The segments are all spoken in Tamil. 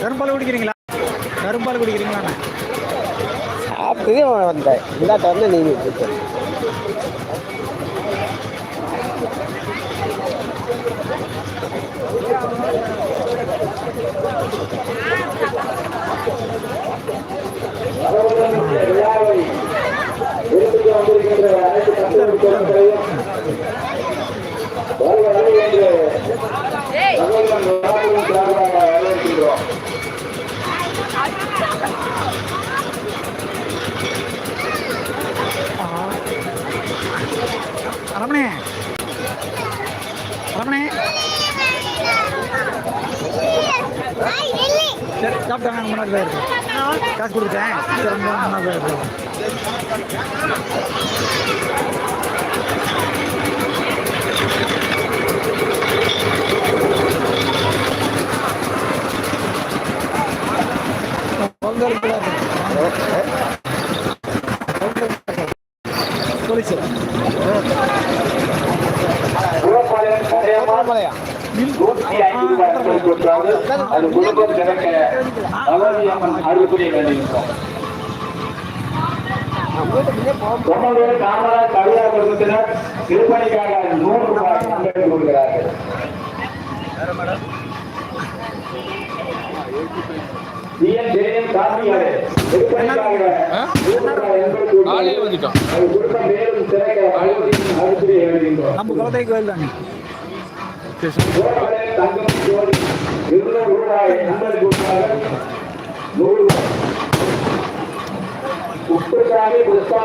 கரும்பால் குடிக்கிறீங்களா? கரும்பால் குடிக்கிறீங்களா? சாப்பிட்டு வந்தேன் இந்தாட்ட வந்து நீங்கள் அரமணே அரமணே சரி சாப்பிட்டாங்க முன்னாடி தான் இருக்கு காசு கொடுத்தேன் சரி முன்னாடி தான் இருக்கு அது குடும்பம் திறக்க நவதியம்மன் அருள்புரிய வேண்டியிருக்கிறோம் தொண்ணூறு காமராஜ் கவிதா குடும்பத்தினர் திருப்பணிக்காக நூறு ரூபாய் பங்களிப்பு கொடுக்கிறார்கள் டிஎன் நம்ம குலத்தை கோயில் தானே? உப்புசாமி புஷ்பா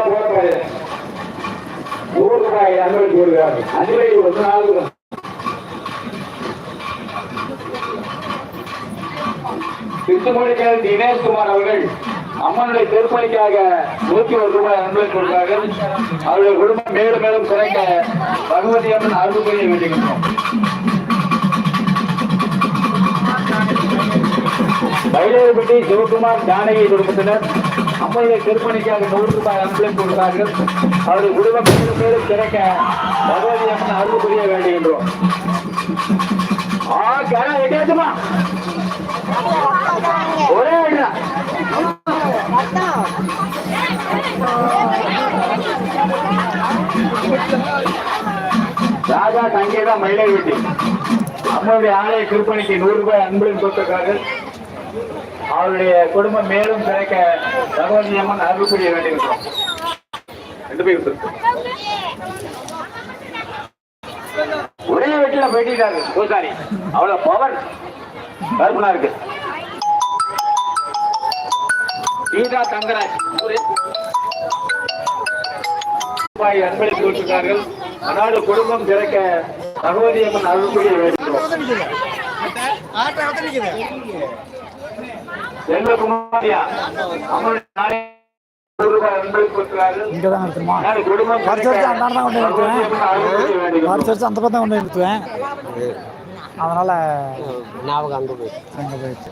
நூறு ரூபாய் ஒரு நாள் சித்துமொழிக்கல் தினேஷ்குமார் அவர்கள் அம்மனுடைய திருப்பணிக்காக நூத்தி ஒரு ரூபாய் நண்பர் கொடுத்தார்கள் அவருடைய குடும்பம் மேலும் மேலும் குறைக்க பகவதி அம்மன் அருள் புரிய வேண்டுகின்றோம். மயிலேறுபட்டி சிவகுமார் ஜானகி குடும்பத்தினர் அம்மையை திருப்பணிக்காக நூறு ரூபாய் அன்பளிப்பு கொடுத்தார்கள் அவருடைய குடும்பம் மேலும் மேலும் கிடைக்க பகவதி அம்மன் அருள் புரிய வேண்டுகின்றோம். ஆ கேரளா எட்டாச்சுமா ஒரே அண்ணா ராஜா சங்கீதா மயிலை வெட்டி அம்மாவுடைய ஆலய திருப்பணிக்கு நூறு ரூபாய் அன்பளிப்பு கொடுத்திருக்கார்கள் அவருடைய குடும்பம் மேலும் கிடைக்க பகவதி அம்மன் அருள் புரிய வேண்டியிருக்கிறோம் ரெண்டு பேர் இருக்கு. வெட்டில போயிட்டாரு பூசாரி அவ்வளவு பவர் கருப்பனா இருக்கு. கீதா தங்கராஜ் ரூபாய் அன்பளித்து கொடுத்திருக்கார்கள் அதாவது குடும்பம் திறக்க பகவதி அம்மன் அருள்புரிய வேண்டும் செல்வகுமாரியா அம்மனுடைய இங்கே தான் வருஷம் வருஷம் அந்தாண்ட தான் கொண்டு நிறுத்துவேன். வருஷம் அந்த பக்கம் தான் கொண்டு நிறுத்துவேன். அதனால் ஞாபகம் அங்கே போயிடுச்சு அங்கே போயிடுச்சு